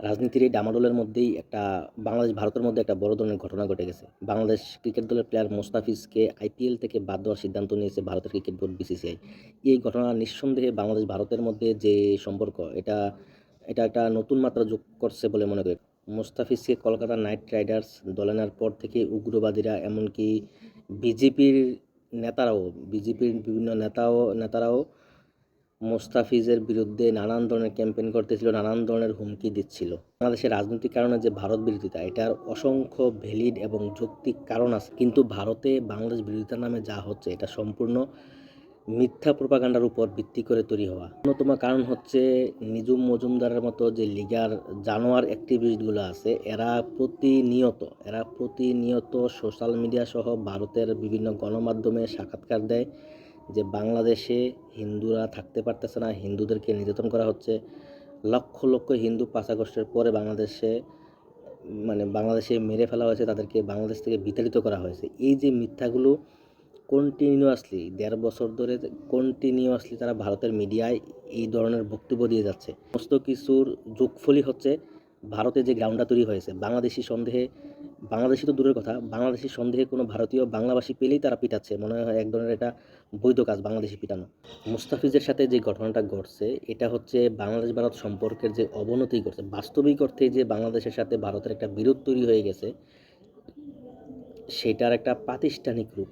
রাজনীতির এই ডামাডোলের মধ্যেই একটা বাংলাদেশ, ভারতের মধ্যে একটা বড় ধরনের ঘটনা ঘটে গেছে। বাংলাদেশ ক্রিকেট দলের প্লেয়ার মোস্তাফিজকে আইপিএল থেকে বাদ দেওয়ার সিদ্ধান্ত নিয়েছে ভারতের ক্রিকেট বোর্ড বিসিসিআই এই ঘটনা নিঃসন্দেহে বাংলাদেশ, ভারতের মধ্যে যে সম্পর্ক, এটা এটা একটা নতুন মাত্রা যোগ করছে বলে মনে করি। মোস্তাফিজকে কলকাতা নাইট রাইডার্স দলে নেওয়ার পর থেকে উগ্রবাদীরা, এমনকি বিজেপির নেতারাও, বিজেপির বিভিন্ন নেতাও, নেতারাও মোস্তাফিজের বিরুদ্ধে নানান ধরনের ক্যাম্পেইন করতেছিল, নানান ধরনের হুমকি দিচ্ছিল। বাংলাদেশের রাজনৈতিক কারণে যে ভারত বিরোধিতা, এটার অসংখ্য ভ্যালিড এবং যৌক্তিক কারণ আছে। কিন্তু ভারতে বাংলাদেশ বিরোধিতার নামে যা হচ্ছে, এটা সম্পূর্ণ মিথ্যা প্রপাগান্ডার উপর ভিত্তি করে তৈরি হওয়া। অন্যতম কারণ হচ্ছে নিজুম মজুমদারের মতো যে লিগার জানোয়ার অ্যাক্টিভিস্টগুলো আছে, এরা প্রতিনিয়ত এরা প্রতিনিয়ত সোশ্যাল মিডিয়া সহ ভারতের বিভিন্ন গণমাধ্যমে সাক্ষাৎকার দেয়। যে বাংলাদেশে হিন্দুরা থাকতে পারতেছে না, হিন্দুদেরকে নির্যাতন করা হচ্ছে। লক্ষ লক্ষ হিন্দু পাঁচ আগস্টের পরে বাংলাদেশে মানে বাংলাদেশে মেরে ফেলা হয়েছে, তাদেরকে বাংলাদেশ থেকে বিতাড়িত করা হয়েছে। এই যে মিথ্যাগুলো কন্টিনিউয়াসলি দেড় বছর ধরে কন্টিনিউয়াসলি তারা ভারতের মিডিয়ায় এই ধরনের বক্তব্য দিয়ে যাচ্ছে। সমস্ত কিছুর যোগফলই হচ্ছে ভারতে যে গ্রাউন্ডটা তৈরি হয়েছে, বাংলাদেশি সন্দেহে বাংলাদেশি তো দূরের কথা, বাংলাদেশি সন্দেহে কোনো ভারতীয় বাংলাভাষী পেলেই তারা পিটাচ্ছে, মনে হয় এক ধরনের এটা বৈধ কাজ বাংলাদেশি পিটানো। মুস্তাফিজের সাথে যে ঘটনাটা ঘটছে, এটা হচ্ছে বাংলাদেশ ভারত সম্পর্কের যে অবনতি ঘটছে, বাস্তবিক অর্থে যে বাংলাদেশের সাথে ভারতের একটা বিরোধ তৈরি হয়ে গেছে, সেটার একটা প্রাতিষ্ঠানিক রূপ।